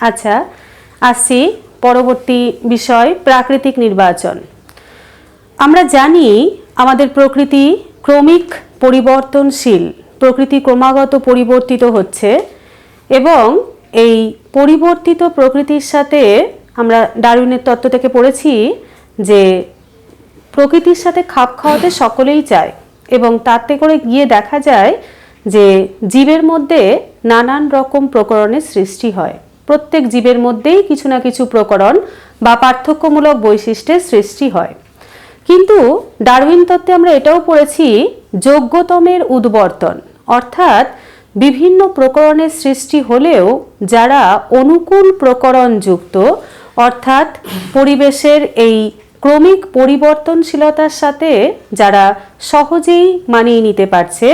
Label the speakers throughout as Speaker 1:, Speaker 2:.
Speaker 1: আচ্ছা আসছি পরবর্তী বিষয়, প্রাকৃতিক নির্বাচন। আমরা জানি আমাদের প্রকৃতি ক্রমিক পরিবর্তনশীল, প্রকৃতি ক্রমাগত পরিবর্তিত হচ্ছে এবং এই পরিবর্তিত প্রকৃতির সাথে আমরা ডারউইনের তত্ত্ব থেকে পড়েছি যে প্রকৃতির সাথে খাপ খাওয়াতে সকলেই চায় এবং তাতে করে গিয়ে দেখা যায় যে জীবের মধ্যে নানান রকম প্রকরণের সৃষ্টি হয়। প্রত্যেক জীবের মধ্যেই কিছু না কিছু প্রকরণ বা পার্থক্যমূলক বৈশিষ্ট্যের সৃষ্টি হয়। কিন্তু ডারউইন তত্ত্বে আমরা এটাও পড়েছি যোগ্যতমের উদ্বর্তন, অর্থাৎ বিভিন্ন প্রকরণের সৃষ্টি হলেও যারা অনুকূল প্রকরণযুক্ত, অর্থাৎ পরিবেশের এই ক্রমিক পরিবর্তনশীলতার সাথে যারা সহজেই মানিয়ে নিতে পারছে,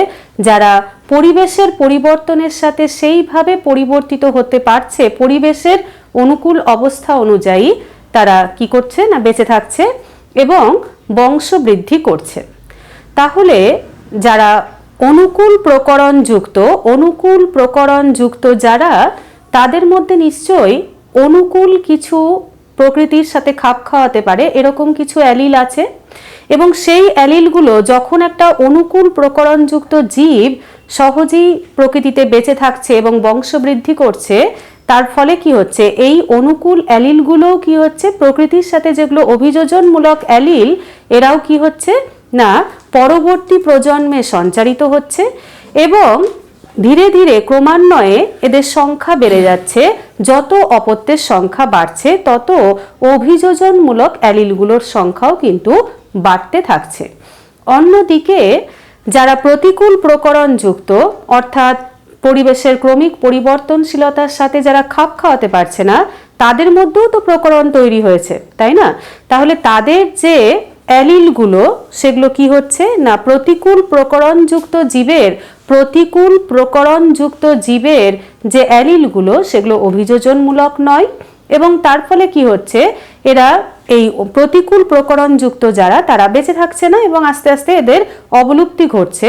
Speaker 1: যারা পরিবেশের পরিবর্তনের সাথে সেইভাবে পরিবর্তিত হতে পারছে পরিবেশের অনুকূল অবস্থা অনুযায়ী, তারা কি করছে না বেঁচে থাকছে এবং বংশ বৃদ্ধি করছে। তাহলে যারা অনুকূল প্রকরণযুক্ত অনুকূল প্রকরণযুক্ত যারা, তাদের মধ্যে নিশ্চয়ই অনুকূল কিছু প্রকৃতির সাথে খাপ খাওয়াতে পারে, এরকম কিছু অ্যালিল আছে? এবং সেই অ্যালিলগুলো যখন একটা অনুকূল প্রকরণযুক্ত জীব সহজেই প্রকৃতিতে বেঁচে থাকছে এবং বংশবৃদ্ধি করছে, তার ফলে কি হচ্ছে? এই অনুকূল অ্যালিলগুলোও কি হচ্ছে? প্রকৃতির সাথে যেগুলো অভিযোজনমূলক অ্যালিল, এরাও কি হচ্ছে? না, পরবর্তী প্রজন্মে সঞ্চারিত হচ্ছে এবং ধীরে ধীরে ক্রমান্বয়ে এদের সংখ্যা বেড়ে যাচ্ছে। যত অপত্যের সংখ্যা বাড়ছে, তত অভিযোজনমূলক অ্যালিলগুলোর সংখ্যাও কিন্তু বাড়তে থাকছে। অন্যদিকে, যারা প্রতিকূল প্রকরণযুক্ত অর্থাৎ পরিবেশের ক্রমিক পরিবর্তনশীলতার সাথে যারা খাপ খাওয়াতে পারছে না, তাদের মধ্যেও তো প্রকরণ তৈরি হয়েছে, তাই না? তাহলে তাদের যে অ্যালিলগুলো, সেগুলো কি হচ্ছে? না প্রতিকূল প্রকরণযুক্ত জীবের প্রতিকূল প্রকরণযুক্ত জীবের যে অ্যালিলগুলো, সেগুলো অভিযোজনমূলক নয় এবং তার ফলে কি হচ্ছে? এরা এই প্রতিকূল প্রকরণযুক্ত যারা, তারা বেঁচে থাকছে না এবং আস্তে আস্তে এদের অবলুপ্তি ঘটছে।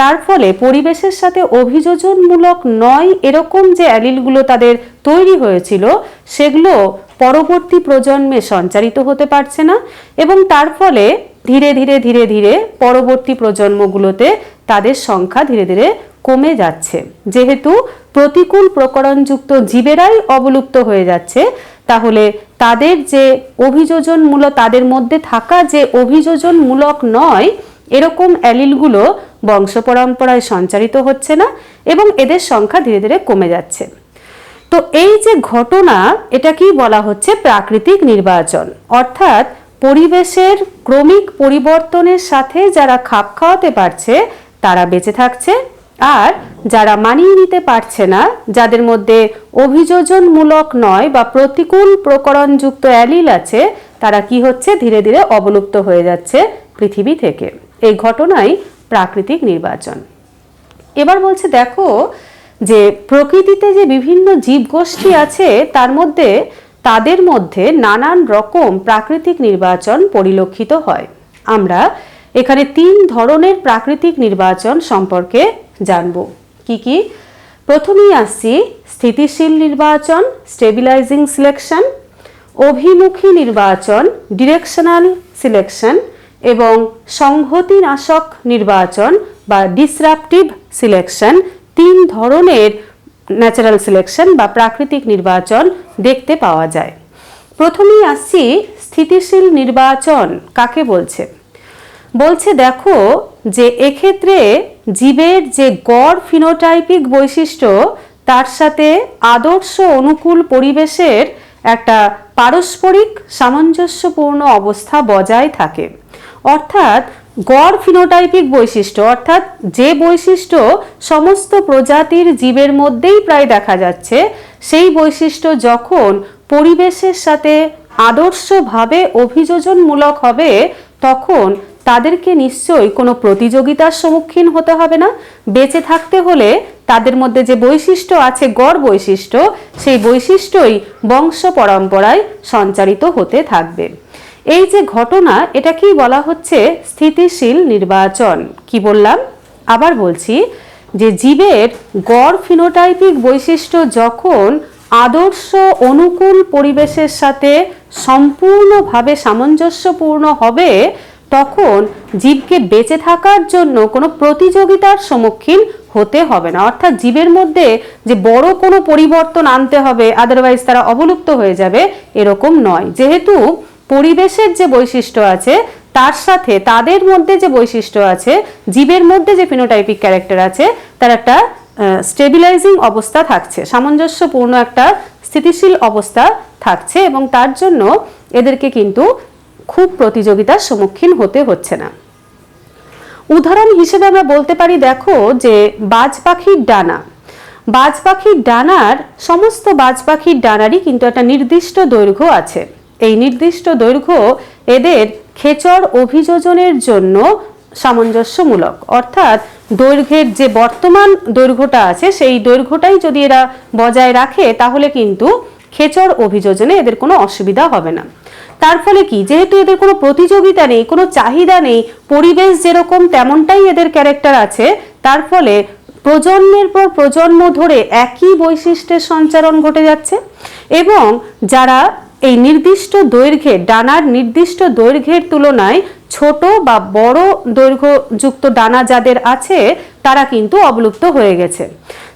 Speaker 1: তার ফলে পরিবেশের সাথে অভিযোজনমূলক নয় এরকম যে অ্যালিলগুলো তাদের তৈরি হয়েছিল, সেগুলো পরবর্তী প্রজন্মে সঞ্চারিত হতে পারছে না এবং তার ফলে ধীরে ধীরে ধীরে ধীরে পরবর্তী প্রজন্মগুলোতে তাদের সংখ্যা ধীরে ধীরে কমে যাচ্ছে। যেহেতু প্রতিকূল প্রকরণযুক্ত জীবেরাই অবলুপ্ত হয়ে যাচ্ছে, তাহলে তাদের যে অভিযোজনমূলক, তাদের মধ্যে থাকা যে অভিযোজনমূলক নয়, এরকম অ্যালিলগুলো বংশ পরম্পরায় সঞ্চারিত হচ্ছে না এবং এদের সংখ্যা ধীরে ধীরে কমে যাচ্ছে। তো এই যে ঘটনা, এটাকেই বলা হচ্ছে প্রাকৃতিক নির্বাচন। অর্থাৎ পরিবেশের ক্রমিক পরিবর্তনের সাথে যারা খাপ খাওয়াতে পারছে, তারা বেঁচে থাকছে। আর যারা মানিয়ে নিতে পারছে না, যাদের মধ্যে অভিযোজনমূলক নয় বা প্রতিকূল প্রকরণযুক্ত অ্যালিল আছে, তারা কি হচ্ছে? ধীরে ধীরে অবলুপ্ত হয়ে যাচ্ছে পৃথিবী থেকে। এই ঘটনাই প্রাকৃতিক নির্বাচন। এবার বলছে, দেখো যে প্রকৃতিতে যে বিভিন্ন জীবগোষ্ঠী আছে, তার মধ্যে তাদের মধ্যে নানান রকম প্রাকৃতিক নির্বাচন পরিলক্ষিত হয়। আমরা এখানে তিন ধরনের প্রাকৃতিক নির্বাচন সম্পর্কে জানব। কি কি? প্রথমেই আসছি স্থিতিশীল নির্বাচন স্টেবিলাইজিং সিলেকশন অভিমুখী নির্বাচন ডিরেকশনাল সিলেকশন এবং সংহতিনাশক নির্বাচন বা ডিসরাপটিভ সিলেকশন তিন ধরনের ন্যাচারাল সিলেকশন বা প্রাকৃতিক নির্বাচন দেখতে পাওয়া যায়। প্রথমেই আসছি স্থিতিশীল নির্বাচন কাকে বলছে? বলছে দেখো যে এক্ষেত্রে জীবের যে গড় ফিনোটাইপিক বৈশিষ্ট্য, তার সাথে আদর্শ অনুকূল পরিবেশের একটা পারস্পরিক সামঞ্জস্যপূর্ণ অবস্থা বজায় থাকে। অর্থাৎ গড় ফিনোটাইপিক বৈশিষ্ট্য, অর্থাৎ যে বৈশিষ্ট্য সমস্ত প্রজাতির জীবের মধ্যেই প্রায় দেখা যাচ্ছে, সেই বৈশিষ্ট্য যখন পরিবেশের সাথে আদর্শভাবে অভিযোজনমূলক হবে, তখন তাদেরকে নিশ্চয়ই কোনো প্রতিযোগিতার সম্মুখীন হতে হবে না। বেঁচে থাকতে হলে তাদের মধ্যে যে বৈশিষ্ট্য আছে, গড় বৈশিষ্ট্য, সেই বৈশিষ্ট্যই বংশ পরম্পরায় সঞ্চারিত হতে থাকবে। এই যে ঘটনা এটাকেই বলা হচ্ছে স্থিতিশীল নির্বাচন? কি বললাম? আবার বলছি যে জীবের গড় ফিনোটাইপিক বৈশিষ্ট্য যখন আদর্শ অনুকূল পরিবেশের সাথে সম্পূর্ণভাবে সামঞ্জস্যপূর্ণ হবে, তখন জীবকে বেঁচে থাকার জন্য কোনো প্রতিযোগিতার সম্মুখীন হতে হবে না। অর্থাৎ জীবের মধ্যে যে বড় কোনো পরিবর্তন আনতে হবে আদারওয়াইজ তারা অবলুপ্ত হয়ে যাবে, এরকম নয়। যেহেতু পরিবেশের যে বৈশিষ্ট্য আছে, তার সাথে তাদের মধ্যে যে বৈশিষ্ট্য আছে, জীবের মধ্যে যে ফিনোটাইপিক ক্যারেক্টার আছে, তার একটা স্টেবিলাইজিং অবস্থা থাকছে, সামঞ্জস্যপূর্ণ একটা স্থিতিশীল অবস্থা থাকছে এবং তার জন্য এদেরকে কিন্তু খুব প্রতিযোগিতার সম্মুখীন হতে হচ্ছে না। উদাহরণ হিসেবে আমরা বলতে পারি, দেখো যে বাজ পাখির ডানা। বাজ পাখির ডানার, সমস্ত বাজ পাখির ডানারই কিন্তু একটা নির্দিষ্ট দৈর্ঘ্য আছে। এই নির্দিষ্ট দৈর্ঘ্য এদের খেচর অভিযোজনের জন্য সামঞ্জস্যমূলক। অর্থাৎ দৈর্ঘ্যের যে বর্তমান দৈর্ঘ্যটা আছে, সেই দৈর্ঘ্যটাই যদি এরা বজায় রাখে, তাহলে কিন্তু খেচর অভিযোজনে এদের কোনো অসুবিধা হবে না। তার ফলে কি? যেহেতু এদের কোনো প্রতিযোগিতা নেই, কোনো চাহিদা নেই, পরিবেশ যেরকম তেমনটাই এদের ক্যারেক্টার আছে, তার ফলে প্রজন্মের পর প্রজন্ম ধরে একই বৈশিষ্ট্যের সঞ্চারণ ঘটে যাচ্ছে এবং যারা এই নির্দিষ্ট দৈর্ঘ্যে ডানার নির্দিষ্ট দৈর্ঘ্যের তুলনায় ছোট বা বড় দৈর্ঘ্যযুক্ত ডানা যাদের আছে, তারা কিন্তু অবলুপ্ত হয়ে গেছে।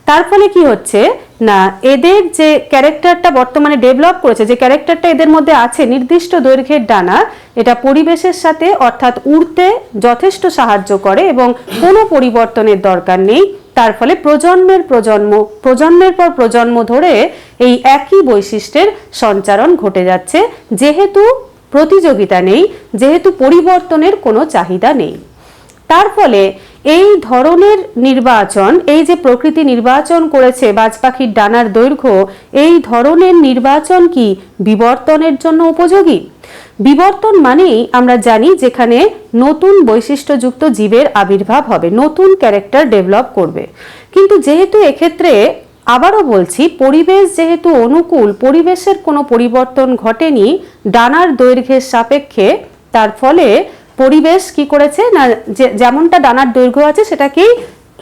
Speaker 1: তার ফলে কি হচ্ছে? না, এদের যে ক্যারেক্টারটা বর্তমানে ডেভেলপ করেছে, যে ক্যারেক্টারটা এদের মধ্যে আছে, নির্দিষ্ট দৈর্ঘ্যের ডানা, এটা পরিবেশের সাথে অর্থাৎ উড়তে যথেষ্ট সাহায্য করে এবং কোনো পরিবর্তনের দরকার নেই। তার ফলে প্রজন্মের প্রজন্ম, প্রজন্মের পর প্রজন্ম ধরে এই একই বৈশিষ্ট্যের সঞ্চারণ ঘটে যাচ্ছে। যেহেতু প্রতিযোগিতা নেই, যেহেতু পরিবর্তনের কোনো চাহিদা নেই। তার ফলে এই ধরনের নির্বাচন, এই যে প্রকৃতি নির্বাচন করেছে বাজ পাখির ডানার দৈর্ঘ্য, এই ধরনের নির্বাচন কি বিবর্তনের জন্য উপযোগী? বিবর্তন মানেই আমরা জানি যেখানে নতুন বৈশিষ্ট্যযুক্ত জীবের আবির্ভাব হবে, নতুন ক্যারেক্টার ডেভেলপ করবে। কিন্তু যেহেতু এক্ষেত্রে আবারও বলছি, পরিবেশ যেহেতু অনুকূল, পরিবেশের কোনো পরিবর্তন ঘটেনি, ডানার দৈর্ঘ্যের সাপেক্ষে, তার ফলে পরিবেশ কি করেছে না যেমনটা ডানার দৈর্ঘ্য আছে সেটাকেই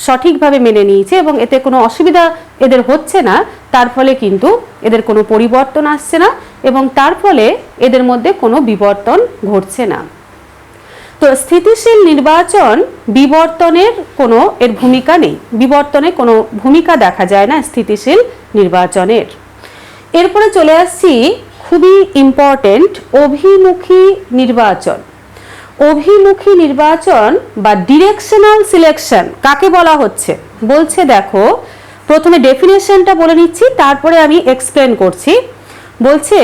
Speaker 1: সঠিকভাবে মেনে নিয়েছে এবং এতে কোনো অসুবিধা এদের হচ্ছে না, তার ফলে কিন্তু এদের কোনো পরিবর্তন আসছে না এবং তার ফলে এদের মধ্যে কোনো বিবর্তন ঘটছে না। তো স্থিতিশীল নির্বাচন বিবর্তনের কোনো এর ভূমিকা নেই, বিবর্তনে কোনো ভূমিকা দেখা যায় না স্থিতিশীল নির্বাচনের। এরপরে চলে আসছি খুবই ইম্পর্টেন্ট অভিমুখী নির্বাচন। অভিমুখী নির্বাচন বা ডিরেকশনাল সিলেকশন কাকে বলা হচ্ছে? বলছে, দেখো, প্রথমে ডেফিনেশনটা বলে নিচ্ছি, তারপরে আমি এক্সপ্লেন করছি। বলছে,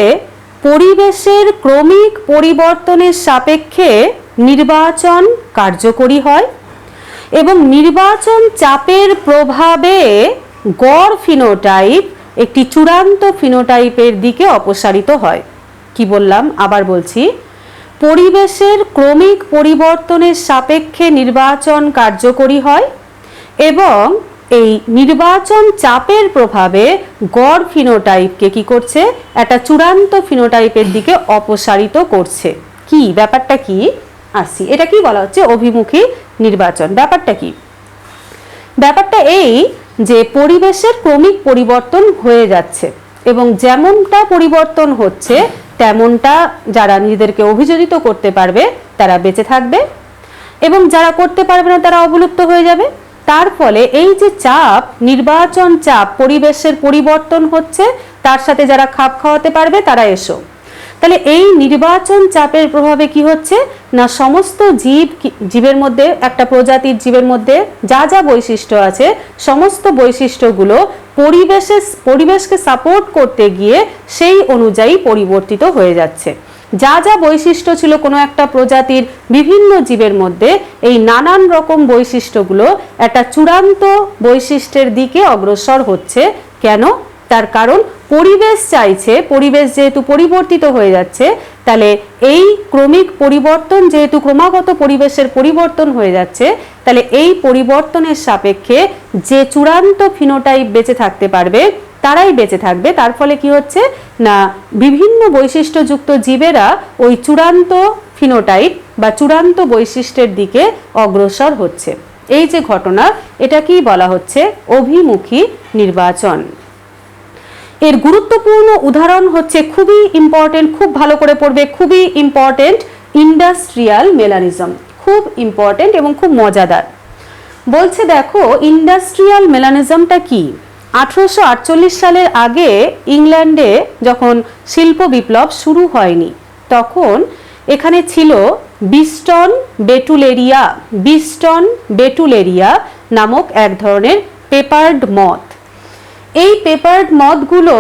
Speaker 1: পরিবেশের ক্রমিক পরিবর্তনের সাপেক্ষে নির্বাচন কার্যকরী হয় এবং নির্বাচন চাপের প্রভাবে গড় ফিনোটাইপ একটি চূড়ান্ত ফিনোটাইপের দিকে অপসারিত হয়। কি বললাম? আবার বলছি পরিবেশের ক্রমিক পরিবর্তনের সাপেক্ষে নির্বাচন কার্যকরী হয় এবং এই নির্বাচন চাপের প্রভাবে গড় ফিনোটাইপকে কি করছে? একটা চূড়ান্ত ফিনোটাইপের দিকে অপসারিত করছে। কি? ব্যাপারটা কি? আসি। এটা কি বলা হচ্ছে? অভিমুখী নির্বাচন। ব্যাপারটা কি? ব্যাপারটা এই যে পরিবেশের ক্রমিক পরিবর্তন হয়ে যাচ্ছে এবং যেমনটা পরিবর্তন হচ্ছে তেমনটা যারা নিজেদেরকে অভিযোজিত করতে পারবে, তারা বেঁচে থাকবে। এবং যারা করতে পারবে না, তারা অবলুপ্ত হয়ে যাবে। তার ফলে এই যে চাপ, নির্বাচন চাপ, পরিবেশের পরিবর্তন হচ্ছে, তার সাথে যারা খাপ খাওয়াতে পারবে, তারা এসো। তাহলে এই নির্বাচন চাপের প্রভাবে কি হচ্ছে? না সমস্ত জীব জীবের মধ্যে, একটা প্রজাতির জীবের মধ্যে যা যা বৈশিষ্ট্য আছে, সমস্ত বৈশিষ্ট্যগুলো পরিবেশে, পরিবেশকে সাপোর্ট করতে গিয়ে সেই অনুযায়ী পরিবর্তিত হয়ে যাচ্ছে। যা যা বৈশিষ্ট্য ছিল কোনো একটা প্রজাতির বিভিন্ন জীবের মধ্যে, এই নানান রকম বৈশিষ্ট্যগুলো একটা চূড়ান্ত বৈশিষ্ট্যের দিকে অগ্রসর হচ্ছে। কেন? তার কারণ পরিবেশ চাইছে, পরিবেশ যেহেতু পরিবর্তিত হয়ে যাচ্ছে, তাহলে এই ক্রমিক পরিবর্তন যেহেতু ক্রমাগত পরিবেশের পরিবর্তন হয়ে যাচ্ছে, তাহলে এই পরিবর্তনের সাপেক্ষে যে চূড়ান্ত ফিনোটাইপ বেঁচে থাকতে পারবে, তারাই বেঁচে থাকবে। তার ফলে কি হচ্ছে? না, বিভিন্ন বৈশিষ্ট্যযুক্ত জীবেরা ওই চূড়ান্ত ফিনোটাইপ বা চূড়ান্ত বৈশিষ্ট্যের দিকে অগ্রসর হচ্ছে। এই যে ঘটনা এটা কি বলা হচ্ছে অভিমুখী নির্বাচন। এর গুরুত্বপূর্ণ উদাহরণ হচ্ছে খুবই ইম্পর্টেন্ট খুব ভালো করে পড়বে, খুবই ইম্পর্টেন্ট ইন্ডাস্ট্রিয়াল মেলানিজম খুব ইম্পর্টেন্ট এবং খুব মজাদার। বলছে দেখো ইন্ডাস্ট্রিয়াল মেলানিজমটা কি? আঠারোশো সালের আগে ইংল্যান্ডে যখন শিল্প বিপ্লব শুরু হয়নি, তখন এখানে ছিল বিস্টন বেটুলেরিয়া বিস্টন বেটুলেরিয়া নামক এক ধরনের পেপার্ড মদ। এই পেপার্ড মদগুলো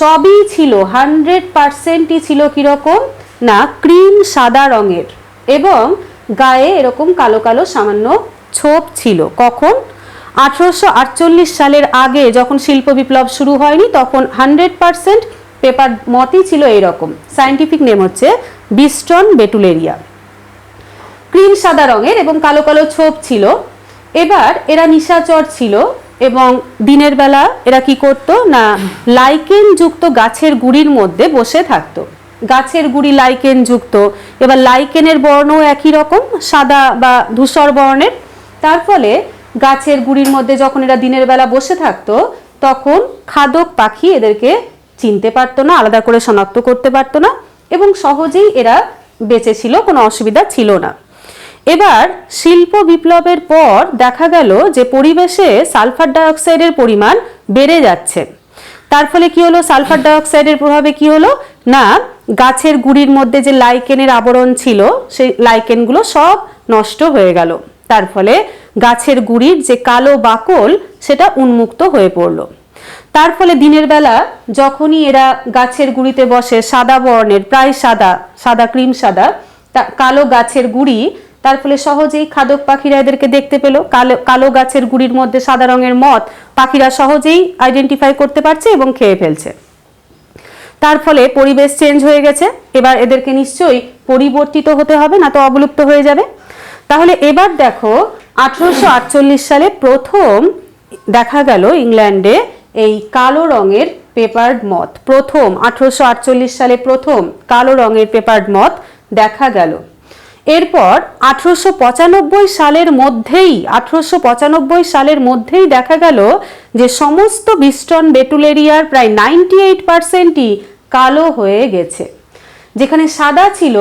Speaker 1: সবই ছিল হান্ড্রেড পারসেন্টই ছিল কীরকম? না, ক্রিম সাদা রঙের এবং গায়ে এরকম কালো কালো সামান্য ছোপ ছিল। কখন? আঠারোশো সালের আগে যখন শিল্প বিপ্লব শুরু হয়নি, তখন হান্ড্রেড পারসেন্ট পেপার মতই ছিল এরকম সায়েন্টিফিক নেম হচ্ছে বিস্টন বেটুলেরিয়া ক্রিম সাদা রঙের এবং কালো কালো ছোপ ছিল। এবার এরা নিশাচর ছিল। এবং দিনের বেলা এরা কি করতো? না লাইকেন যুক্ত গাছের গুড়ির মধ্যে বসে থাকতো। গাছের গুড়ি লাইকেন যুক্ত এবার লাইকেনের বর্ণ একই রকম, সাদা বা ধূসর বর্ণের। তার ফলে গাছের গুড়ির মধ্যে যখন এরা দিনের বেলা বসে থাকতো, তখন খাদক পাখি এদেরকে চিনতে পারতো না, আলাদা করে শনাক্ত করতে পারতো না এবং সহজেই এরা বেঁচে ছিল, কোনো অসুবিধা ছিল না। এবার শিল্প বিপ্লবের পর দেখা গেল যে পরিবেশে সালফার ডাইঅক্সাইডের পরিমাণ বেড়ে যাচ্ছে। তার ফলে কি হলো? সালফার ডাইঅক্সাইডের প্রভাবে কি হলো? না, গাছের গুড়ির মধ্যে যে লাইকেনের আবরণ ছিল, সেই লাইকেনগুলো সব নষ্ট হয়ে গেল। তার ফলে গাছের গুড়ির যে কালো বাকল, সেটা উন্মুক্ত হয়ে পড়ল। তার ফলে দিনের বেলা যখনই এরা গাছের গুড়িতে বসে, সাদা বর্ণের, প্রায় সাদা সাদা, ক্রিম সাদা কালো গাছের গুড়ি তার ফলে সহজেই খাদক পাখিরা এদেরকে দেখতে পেল। কালো কালো গাছের গুড়ির মধ্যে সাদা রঙের মদ পাখিরা সহজেই আইডেন্টিফাই করতে পারছে এবং খেয়ে ফেলছে। তার ফলে পরিবেশ চেঞ্জ হয়ে গেছে। এবার এদেরকে নিশ্চয়ই পরিবর্তিত হতে হবে, না তো অবলুপ্ত হয়ে যাবে। তাহলে এবার দেখো, আঠারোশো আটচল্লিশ সালে প্রথম দেখা গেল ইংল্যান্ডে এই কালো রঙের পেপার্ড মদ। প্রথম, আঠারোশো আটচল্লিশ সালে প্রথম কালো রঙের পেপার্ড মদ দেখা গেল। এরপর আঠারোশো পঁচানব্বই সালের মধ্যেই, আঠারোশো পঁচানব্বই সালের মধ্যেই দেখা গেল যে সমস্ত বিস্টন বেটুলেরিয়ার প্রায় নাইনটি এইট পার্সেন্টই কালো হয়ে গেছে। যেখানে সাদা ছিল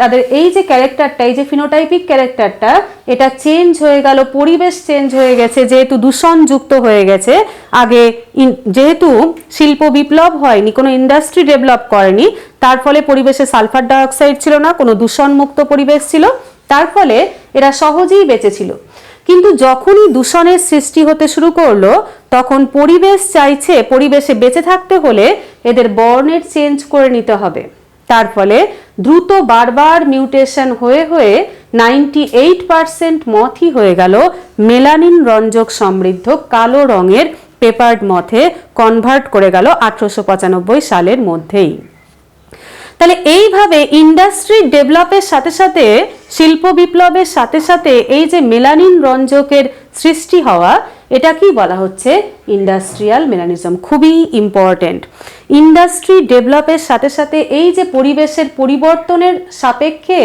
Speaker 1: তাদের এই যে ক্যারেক্টারটা এই যে ফিনোটাইপিক ক্যারেক্টারটা এটা চেঞ্জ হয়ে গেল, পরিবেশ চেঞ্জ হয়ে গেছে, যেহেতু দূষণযুক্ত হয়ে গেছে। আগে যেহেতু শিল্প বিপ্লব হয়নি, কোনো ইন্ডাস্ট্রি ডেভেলপ করেনি, তার ফলে পরিবেশে সালফার ডাইঅক্সাইড ছিল না, কোনো দূষণমুক্ত পরিবেশ ছিল, তার ফলে এরা সহজেই বেঁচে ছিল। কিন্তু যখনই দূষণের সৃষ্টি হতে শুরু করল, তখন পরিবেশ চাইছে পরিবেশে বেঁচে থাকতে হলে এদের বর্ণের চেঞ্জ করে নিতে হবে। তার ফলে দ্রুত বারবার মিউটেশন হয়ে হয়ে নাইনটি এইট পার্সেন্ট মথই হয়ে গেল মেলানিন রঞ্জক সমৃদ্ধ কালো রঙের পেপার্ড মথে কনভার্ট করে গেল আঠারোশো পঁচানব্বই সালের মধ্যেই। তাহলে এইভাবে ইন্ডাস্ট্রি ডেভেলপের সাথে সাথে, শিল্প বিপ্লবের সাথে সাথে এই যে মেলানিন রঞ্জকের সৃষ্টি হওয়া এটা কি বলা হচ্ছে ইন্ডাস্ট্রিয়াল মেলানিজম খুবই ইম্পর্ট্যান্ট ইন্ডাস্ট্রি ডেভেলপের সাথে সাথে এই যে পরিবেশের পরিবর্তনের সাপেক্ষে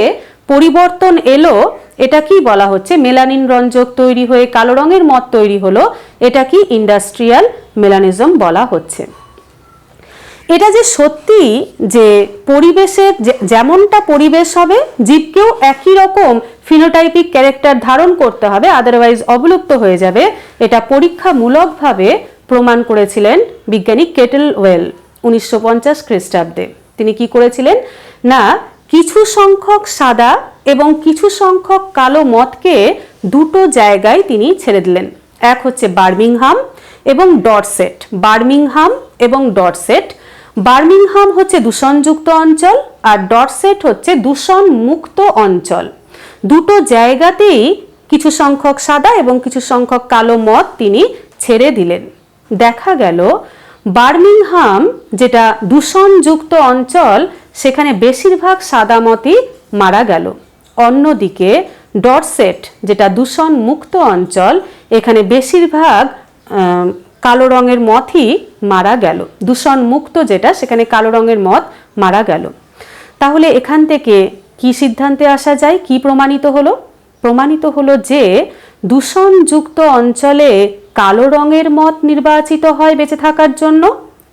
Speaker 1: পরিবর্তন এলো এটা কি বলা হচ্ছে মেলানিন রঞ্জক তৈরি হয়ে কালো রঙের মত তৈরি হলো এটা কি ইন্ডাস্ট্রিয়াল মেলানিজম বলা হচ্ছে। এটা যে সত্যি যে পরিবেশের যেমনটা পরিবেশ হবে, জীবকেও একই রকম ফিনোটাইপিক ক্যারেক্টার ধারণ করতে হবে আদারওয়াইজ অবলুপ্ত হয়ে যাবে। এটা পরীক্ষামূলকভাবে প্রমাণ করেছিলেন বিজ্ঞানী কেটেল ওয়েল উনিশশো পঞ্চাশ খ্রিস্টাব্দে। তিনি কি করেছিলেন? না, কিছু সংখ্যক সাদা এবং কিছু সংখ্যক কালো মদকে দুটো জায়গায় তিনি ছেড়ে দিলেন। এক হচ্ছে বার্মিংহাম এবং ডরসেট। বার্মিংহাম এবং ডরসেট বার্মিংহাম হচ্ছে দূষণযুক্ত অঞ্চল আর ডরসেট হচ্ছে দূষণ মুক্ত অঞ্চল। দুটো জায়গাতেই কিছু সংখ্যক সাদা এবং কিছু সংখ্যক কালো মদ তিনি ছেড়ে দিলেন। দেখা গেল, বার্মিংহাম, যেটা দূষণযুক্ত অঞ্চল, সেখানে বেশিরভাগ সাদা মতই মারা গেল। অন্যদিকে, ডরসেট, যেটা দূষণ মুক্ত অঞ্চল, এখানে বেশিরভাগ কালো রঙের মথই মারা গেল। দূষণ মুক্ত যেটা, সেখানে কালো রঙের মথ মারা গেল। তাহলে এখান থেকে কি সিদ্ধান্তে আসা যায়? কি প্রমাণিত হলো? প্রমাণিত হলো যে দূষণযুক্ত অঞ্চলে কালো রঙের মত নির্বাচিত হয় বেঁচে থাকার জন্য।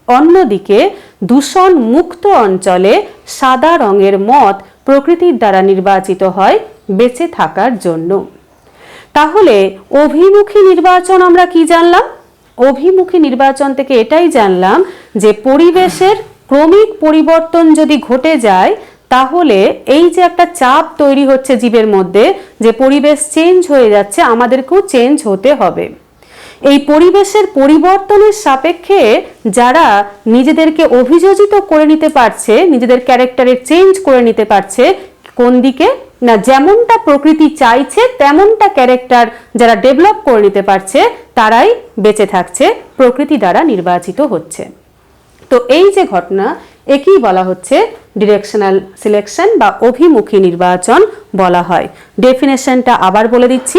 Speaker 1: অন্যদিকে দূষণ মুক্ত অঞ্চলে সাদা রঙের মত প্রকৃতির দ্বারা নির্বাচিত হয় বেঁচে থাকার জন্য। তাহলে অভিমুখী নির্বাচন আমরা কি জানলাম? অভিমুখী নির্বাচন থেকে এটাই জানলাম যে পরিবেশের ক্রমিক পরিবর্তন যদি ঘটে যায়, তাহলে এই যে একটা চাপ তৈরি হচ্ছে জীবের মধ্যে, যে পরিবেশ চেঞ্জ হয়ে যাচ্ছে, আমাদেরকেও চেঞ্জ হতে হবে। এই পরিবেশের পরিবর্তনের সাপেক্ষে যারা নিজেদেরকে অভিযোজিত করে নিতে পারছে, নিজেদের ক্যারেক্টারে চেঞ্জ করে নিতে পারছে কোন দিকে? না, যেমনটা প্রকৃতি চাইছে, তেমনটা ক্যারেক্টার যারা ডেভেলপ করে নিতে পারছে, তারাই বেঁচে থাকছে, প্রকৃতি দ্বারা নির্বাচিত হচ্ছে। তো এই যে ঘটনা, একেই বলা হচ্ছে ডিরেকশনাল সিলেকশন বা অভিমুখী নির্বাচন বলা হয়। ডেফিনেশনটা আবার বলে দিচ্ছি।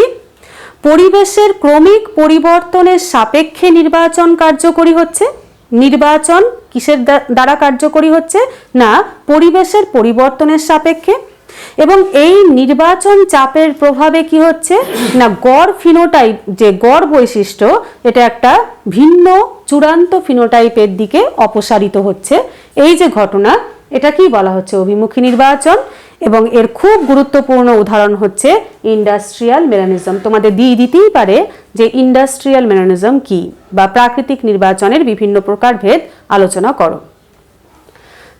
Speaker 1: পরিবেশের ক্রমিক পরিবর্তনের সাপেক্ষে নির্বাচন কার্যকরী হচ্ছে। নির্বাচন কিসের দ্বা- দ্বারা কার্যকরী হচ্ছে? না, পরিবেশের পরিবর্তনের সাপেক্ষে। এবং এই নির্বাচন চাপের প্রভাবে কি হচ্ছে? না, গড় ফিনোটাইপ, যে গড় বৈশিষ্ট্য, এটা একটা ভিন্ন, চূড়ান্ত ফিনোটাইপের দিকে অপসারিত হচ্ছে। এই যে ঘটনা এটা কি বলা হচ্ছে অভিমুখী নির্বাচন এবং এর খুব গুরুত্বপূর্ণ উদাহরণ হচ্ছে ইন্ডাস্ট্রিয়াল মেলানিজম। তোমাদের দিয়ে দিতেই পারে যে ইন্ডাস্ট্রিয়াল মেলানিজম কি, বা প্রাকৃতিক নির্বাচনের বিভিন্ন প্রকারভেদ আলোচনা করো।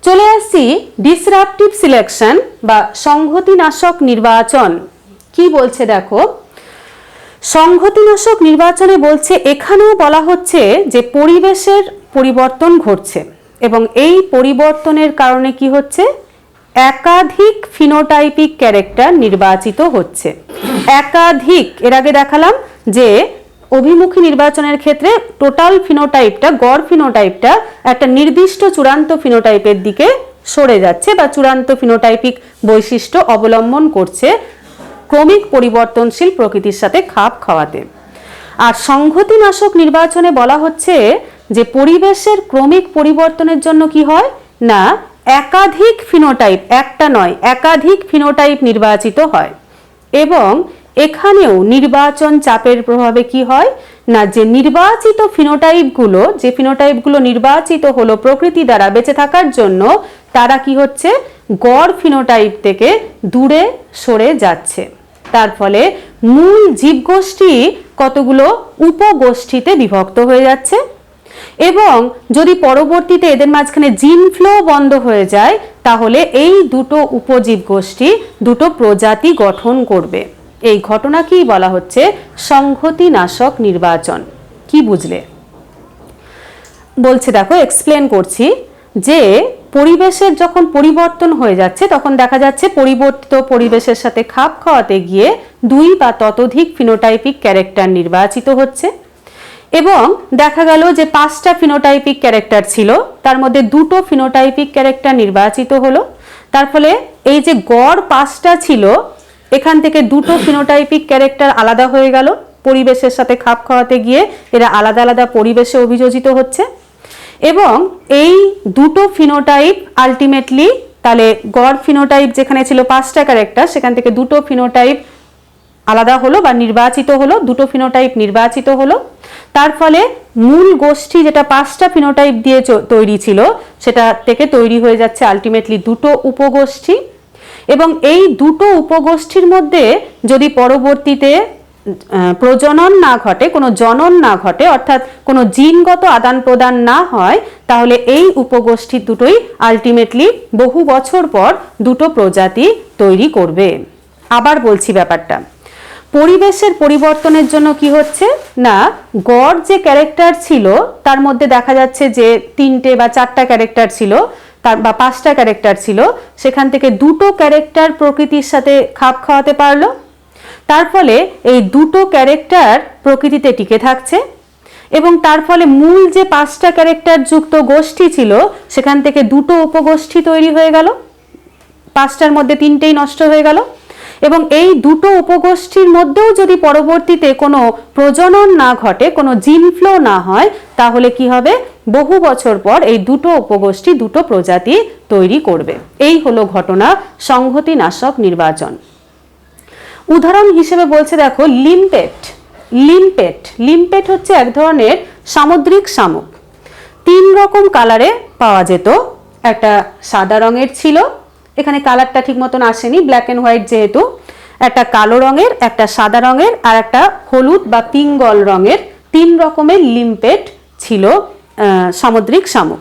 Speaker 1: চলে আসছি ডিসরাপটিভ সিলেকশন বা সংহতিনাশক নির্বাচন। কি বলছে দেখো? সংহতিনাশক নির্বাচনে বলছে, এখানেও বলা হচ্ছে যে পরিবেশের পরিবর্তন ঘটছে এবং এই পরিবর্তনের কারণে কি হচ্ছে? একাধিক ফিনোটাইপিক ক্যারেক্টার নির্বাচিত হচ্ছে। একাধিক, এর আগে দেখালাম যে অভিমুখী নির্বাচনের ক্ষেত্রে টোটাল ফিনোটাইপটা, গড় ফিনোটাইপটা একটা নির্দিষ্ট চূড়ান্ত ফিনোটাইপের দিকে সরে যাচ্ছে বা চূড়ান্ত ফিনোটাইপিক বৈশিষ্ট্য অবলম্বন করছে ক্রমিক পরিবর্তনশীল প্রকৃতির সাথে খাপ খাওয়াতে। আর সংহতিনাশক নির্বাচনে বলা হচ্ছে যে পরিবেশের ক্রমিক পরিবর্তনের জন্য কি হয়? না, একাধিক ফিনোটাইপ, একটা নয়, একাধিক ফিনোটাইপ নির্বাচিত হয়। এবং এখানেও নির্বাচন চাপের প্রভাবে কি হয়? না, যে নির্বাচিত ফিনোটাইপগুলো, যে ফিনোটাইপগুলো নির্বাচিত হলো প্রকৃতি দ্বারা বেঁচে থাকার জন্য, তারা কি হচ্ছে? গড় ফিনোটাইপ থেকে দূরে সরে যাচ্ছে। তার ফলে মূল জীবগোষ্ঠী কতগুলো? উপগোষ্ঠীতে বিভক্ত হয়ে যাচ্ছে। এবং যদি পরবর্তীতে এদের মাঝখানে জিন ফ্লো বন্ধ হয়ে যায়, তাহলে এই দুটো উপজীব গোষ্ঠী দুটো প্রজাতি গঠন করবে। এই ঘটনাকেই বলা হচ্ছে সংহতিনাশক নির্বাচন। কি বুঝলে? বলছে, দেখো এক্সপ্লেন করছি যে পরিবেশের যখন পরিবর্তন হয়ে যাচ্ছে, তখন দেখা যাচ্ছে পরিবর্তিত পরিবেশের সাথে খাপ খাওয়াতে গিয়ে দুই বা ততোধিক ফিনোটাইপিক ক্যারেক্টার নির্বাচিত হচ্ছে। এবং দেখা গেল যে পাঁচটা ফিনোটাইপিক ক্যারেক্টার ছিল, তার মধ্যে দুটো ফিনোটাইপিক ক্যারেক্টার নির্বাচিত হলো। তার ফলে এই যে গড় পাঁচটা ছিল এখান থেকে দুটো ফিনোটাইপিক ক্যারেক্টার আলাদা হয়ে গেল। পরিবেশের সাথে খাপ খাওয়াতে গিয়ে এরা আলাদা আলাদা পরিবেশে অভিযোজিত হচ্ছে। এবং এই দুটো ফিনোটাইপ আলটিমেটলি তাহলে গড় ফিনোটাইপ যেখানে ছিল পাঁচটা ক্যারেক্টার সেখান থেকে দুটো ফিনোটাইপ আলাদা হলো বা নির্বাচিত হলো, দুটো ফিনোটাইপ নির্বাচিত হলো। তার ফলে মূল গোষ্ঠী যেটা পাঁচটা ফিনোটাইপ দিয়ে তৈরি ছিল, সেটা থেকে তৈরি হয়ে যাচ্ছে আলটিমেটলি দুটো উপগোষ্ঠী। এবং এই দুটো উপগোষ্ঠীর মধ্যে যদি পরবর্তীতে প্রজনন না ঘটে, কোনো জনন না ঘটে, অর্থাৎ কোনো জিনগত আদান প্রদান না হয়, তাহলে এই উপগোষ্ঠী দুটোই আলটিমেটলি বহু বছর পর দুটো প্রজাতি তৈরি করবে। আবার বলছি ব্যাপারটা। পরিবেশের পরিবর্তনের জন্য কি হচ্ছে? না, গড় যে ক্যারেক্টার ছিল, তার মধ্যে দেখা যাচ্ছে যে তিনটে বা চারটা ক্যারেক্টার ছিল তার বা পাঁচটা ক্যারেক্টার ছিল, সেখান থেকে দুটো ক্যারেক্টার প্রকৃতির সাথে খাপ খাওয়াতে পারল। তার ফলে এই দুটো ক্যারেক্টার প্রকৃতিতে টিকে থাকছে এবং তার ফলে মূল যে পাঁচটা ক্যারেক্টার যুক্ত গোষ্ঠী ছিল, সেখান থেকে দুটো উপগোষ্ঠী তৈরি হয়ে গেল। পাঁচটার মধ্যে তিনটেই নষ্ট হয়ে গেল এবং এই দুটো উপগোষ্ঠীর মধ্যেও যদি পরবর্তীতে কোনো প্রজনন না ঘটে, কোনো জিন ফ্লো না হয়, তাহলে কি হবে? বহু বছর পর এই দুটো উপগোষ্ঠী, দুটো প্রজাতি তৈরি করবে। এই হলো ঘটনা, সংহতি নাশক নির্বাচন। উদাহরণ হিসেবে বলছে, দেখো, লিম্পেট। লিম্পেট লিম্পেট হচ্ছে এক ধরনের সামুদ্রিক শামুক। তিন রকম কালারে পাওয়া যেত। একটা সাদা রঙের ছিল, এখানে কালারটা ঠিক মতন আসেনি ব্ল্যাক অ্যান্ড হোয়াইট যেহেতু। একটা কালো রঙের, একটা সাদা রঙের, আর একটা হলুদ বা পিঙ্গল রঙের তিন রকমের লিম্পেট ছিল। সামুদ্রিক শামুক।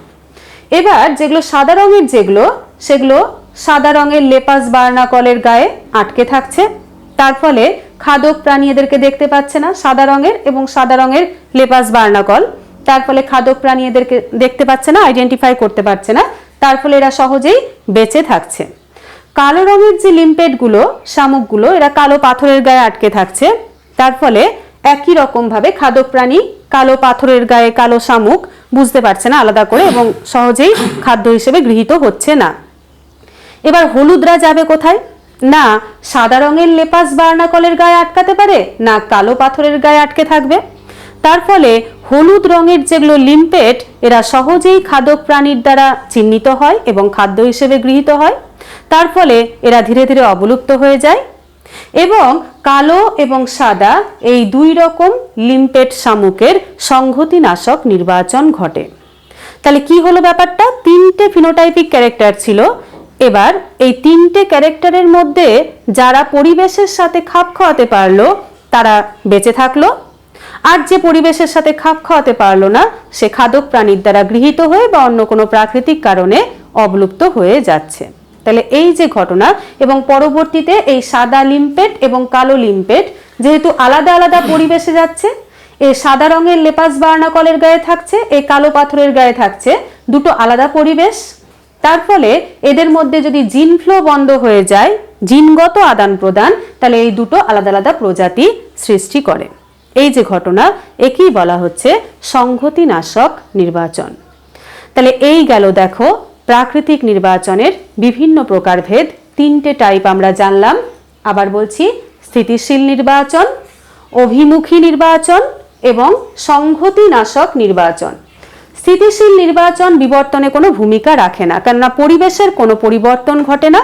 Speaker 1: এবার যেগুলো সাদা রঙের যেগুলো, সেগুলো সাদা রঙের লেপাস বার্নাকলের গায়ে আটকে থাকছে। তার ফলে খাদক প্রাণী এদেরকে দেখতে পাচ্ছে না, সাদা রঙের এবং সাদা রঙের লেপাস বার্নাকল তার ফলে খাদক প্রাণী এদেরকে দেখতে পাচ্ছে না আইডেন্টিফাই করতে পারছে না। তার ফলে এরা সহজেই বেঁচে থাকছে। কালো রঙের যে লিম্পেটগুলো শামুকগুলো, এরা কালো পাথরের গায়ে আটকে থাকছে। তার ফলে একই রকম ভাবে খাদক প্রাণী, কালো পাথরের গায়ে কালো শামুক বুঝতে পারছে না আলাদা করে এবং সহজেই খাদ্য হিসেবে গৃহীত হচ্ছে না। এবার হলুদরা যাবে কোথায়? না, সাদা রঙের লেপাস বার্নাকলের গায়ে আটকাতে পারে, না কালো পাথরের গায়ে আটকে থাকবে। তার ফলে হলুদ রঙের যেগুলো লিম্পেট, এরা সহজেই খাদক প্রাণীর দ্বারা চিহ্নিত হয় এবং খাদ্য হিসেবে গৃহীত হয়। তার ফলে এরা ধীরে ধীরে অবলুপ্ত হয়ে যায়। এবং কালো এবং সাদা এই দুই রকম লিম্পেট শামুকের সংহতিনাশক নির্বাচন ঘটে। তাহলে কি হলো ব্যাপারটা? তিনটে ফিনোটাইপিক ক্যারেক্টার ছিল। এবার এই তিনটে ক্যারেক্টারের মধ্যে যারা পরিবেশের সাথে খাপ খাওয়াতে পারল, তারা বেঁচে থাকল। আর যে পরিবেশের সাথে খাপ খাওয়াতে পারল না, সে খাদক প্রাণীর দ্বারা গৃহীত হয়ে বা অন্য কোনো প্রাকৃতিক কারণে অবলুপ্ত হয়ে যাচ্ছে। তাহলে এই যে ঘটনা, এবং পরবর্তীতে এই সাদা লিম্পেট এবং কালো লিম্পেট যেহেতু আলাদা আলাদা পরিবেশে যাচ্ছে, এ সাদা রঙের লেপাস বার্নাকলের গায়ে থাকছে, এ কালো পাথরের গায়ে থাকছে, দুটো আলাদা পরিবেশ। তার ফলে এদের মধ্যে যদি জিন ফ্লো বন্ধ হয়ে যায়, জিনগত আদান প্রদান, তাহলে এই দুটো আলাদা আলাদা প্রজাতি সৃষ্টি করে। এই যে ঘটনা, একেই বলা হচ্ছে সংহতিনাশক নির্বাচন। তাহলে এই গেল দেখো প্রাকৃতিক নির্বাচনের বিভিন্ন প্রকারভেদ তিনটে টাইপ আমরা জানলাম। আবার বলছি, স্থিতিশীল নির্বাচন, অভিমুখী নির্বাচন এবং সংহতিনাশক নির্বাচন। স্থিতিশীল নির্বাচন বিবর্তনে কোনো ভূমিকা রাখে না, কেননা পরিবেশের কোনো পরিবর্তন ঘটে না।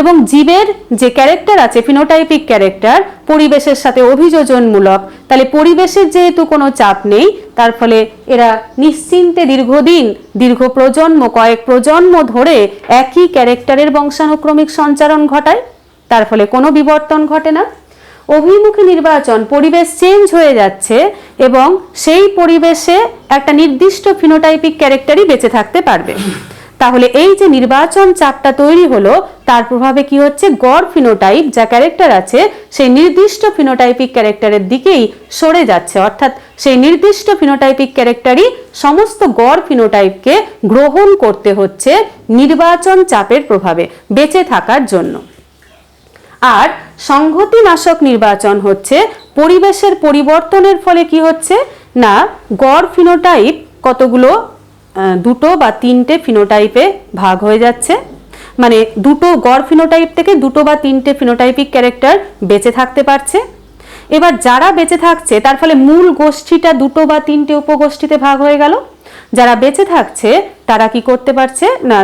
Speaker 1: এবং জীবের যে ক্যারেক্টার আছে ফিনোটাইপিক ক্যারেক্টার পরিবেশের সাথে অভিযোজনমূলক, তাহলে পরিবেশের যেহেতু কোনো চাপ নেই, তার ফলে এরা নিশ্চিন্তে দীর্ঘদিন, দীর্ঘ প্রজন্ম, কয়েক প্রজন্ম ধরে একই ক্যারেক্টারের বংশানুক্রমিক সঞ্চারণ ঘটায়, তার ফলে কোনো বিবর্তন ঘটে না। অভিমুখী নির্বাচন, পরিবেশ চেঞ্জ হয়ে যাচ্ছে এবং সেই পরিবেশে একটা নির্দিষ্ট ফিনোটাইপিক ক্যারেক্টারই বেঁচে থাকতে পারবে। তাহলে এই যে নির্বাচন চাপটা তৈরি হলো, তার প্রভাবে কি হচ্ছে? গড় ফিনোটাইপ যা ক্যারেক্টার আছে, সেই নির্দিষ্ট ফিনোটাইপিক ক্যারেক্টারের দিকেই সরে যাচ্ছে। অর্থাৎ সেই নির্দিষ্ট ফিনোটাইপিক ক্যারেক্টারই সমস্ত গড় ফিনোটাইপকে গ্রহণ করতে হচ্ছে নির্বাচন চাপের প্রভাবে, বেঁচে থাকার জন্য। আর সংহতিনাশক নির্বাচন হচ্ছে, পরিবেশের পরিবর্তনের ফলে কি হচ্ছে? না, গড় ফিনোটাইপ কতগুলো দুটো বা তিনটে ফিনোটাইপে ভাগ হয়ে যাচ্ছে। মানে দুটো গড় ফিনোটাইপ থেকে দুটো বা তিনটে ফিনোটাইপিক ক্যারেক্টার বেঁচে থাকতে পারছে। এবার যারা বেঁচে থাকছে, তার ফলে মূল গোষ্ঠীটা দুটো বা তিনটে উপগোষ্ঠীতে ভাগ হয়ে গেল। যারা বেঁচে থাকছে, তারা কি করতে পারছে? না,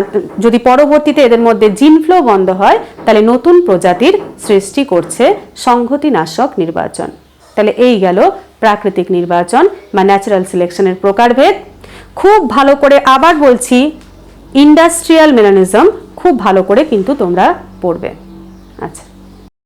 Speaker 1: যদি পরবর্তীতে এদের মধ্যে জিন ফ্লো বন্ধ হয়, তাহলে নতুন প্রজাতির সৃষ্টি করছে সংহতিনাশক নির্বাচন। তাহলে এই গেল প্রাকৃতিক নির্বাচন বা ন্যাচারাল সিলেকশনের প্রকারভেদ। খুব ভালো করে আবার বলছি ইন্ডাস্ট্রিয়াল মেলানিজম খুব ভালো করে কিন্তু তোমরা পড়বে। আচ্ছা।